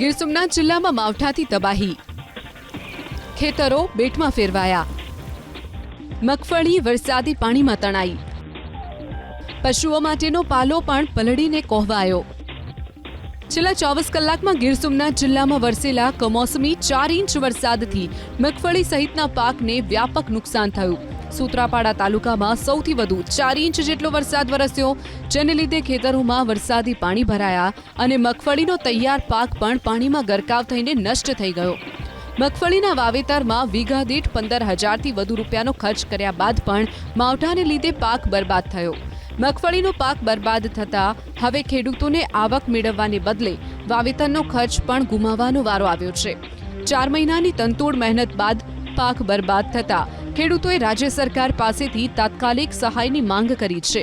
ગીર સોમનાથ જિલ્લામાં માવઠાથી તબાહી. ખેતરો બેટમાં ફેરવાયા. મગફળી, વરસાદી પાણીમાં તણાઈ. પશુઓ માટેનો પાલો પણ પલળીને કોહવાયો. છેલ્લા ચોવીસ કલાકમાં ગીર સોમનાથ જિલ્લામાં વરસેલા કમોસમી ચાર ઇંચ વરસાદથી મગફળી સહિતના પાકને વ્યાપક નુકસાન થયું. સૂત્રાપાડા તાલુકામાં સૌથી વધુ ચાર ઇંચ જેટલો વરસાદ વરસ્યો. જેને લીધે ખેતરોમાં વરસાદી પાણી ભરાયા અને મગફળીનો તૈયાર પાક પણ પાણીમાં ગરકાવ થઈને નષ્ટ થઈ ગયો. મગફળીના વાવેતરમાં વીઘા દીઠ પંદર હજારથી વધુ રૂપિયાનો ખર્ચ કર્યા બાદ પણ માવઠાને લીધે પાક બરબાદ થયો. મગફળીનો પાક બરબાદ થતા હવે ખેડૂતોને આવક મેળવવાને બદલે વાવેતરનો ખર્ચ પણ ગુમાવવાનો વારો આવ્યો છે. ચાર મહિનાની તંતોડ મહેનત બાદ પાક બરબાદ થતા ખેડૂતોએ રાજ્ય સરકાર પાસેથી તાત્કાલિક સહાયની માંગ કરી છે.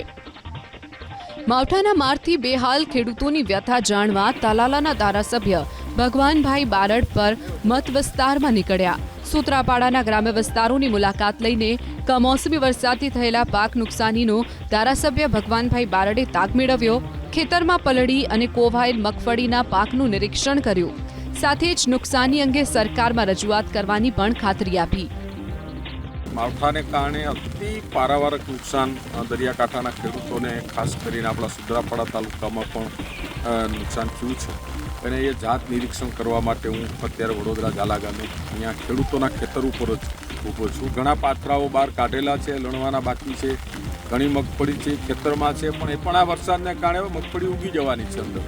માવઠાના મારથી બેહાલ ખેડૂતોની વ્યથા જાણવા તાલાલાના ધારાસભ્ય ભગવાનભાઈ બારડ પર મત વિસ્તારમાં નીકળ્યા. સૂત્રાપાડાના ગ્રામ્ય વિસ્તારોની મુલાકાત લઈને કમોસમી વરસાદથી થયેલા પાક નુકસાનીનો ધારાસભ્ય ભગવાનભાઈ બારડે તાક મેળવ્યો, ખેતરમાં પલળી અને કોવાયેલ મગફળીના પાકનું નિરીક્ષણ કર્યું. સાથે જ નુકસાની અંગે સરકારમાં રજૂઆત કરવાની પણ ખાતરી આપી. માવઠાને કારણે અતિ પારાવારક નુકસાન દરિયાકાંઠાના ખેડૂતોને, ખાસ કરીને આપણા સુદ્રાપાડા તાલુકામાં પણ નુકસાન થયું છે. અને એ જાત નિરીક્ષણ કરવા માટે હું અત્યારે વડોદરા ઝાલા ગામે અહીંયા ખેડૂતોના ખેતર ઉપર જ ઊભો છું. ઘણા પાથરાઓ બહાર કાઢેલા છે, લણવાના બાકી છે, ઘણી મગફળી છે, ખેતરમાં છે, પણ એ પણ આ વરસાદને કારણે મગફળી ઉગી જવાની છે અંદર.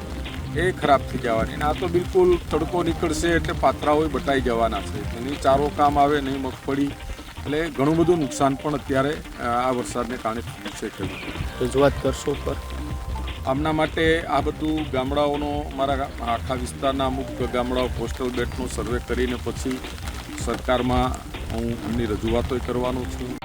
એ ખરાબ થઈ જવાની. અને આ તો બિલકુલ તડકો નીકળશે એટલે પાથરાઓ બટાઈ જવાના છે. એની ચારો કામ આવે, નહીં મગફળી એટલે ઘણું બધું નુકસાન પણ અત્યારે આ વરસાદને કારણે થયું છે ખેડૂતો. રજૂઆત કરશો પર આમના માટે આ બધું ગામડાઓનો મારા આખા વિસ્તારના અમુક ગામડાઓ પોસ્ટલ બેટનો સર્વે કરીને પછી સરકારમાં હું એમની રજૂઆતો કરવાનો છું.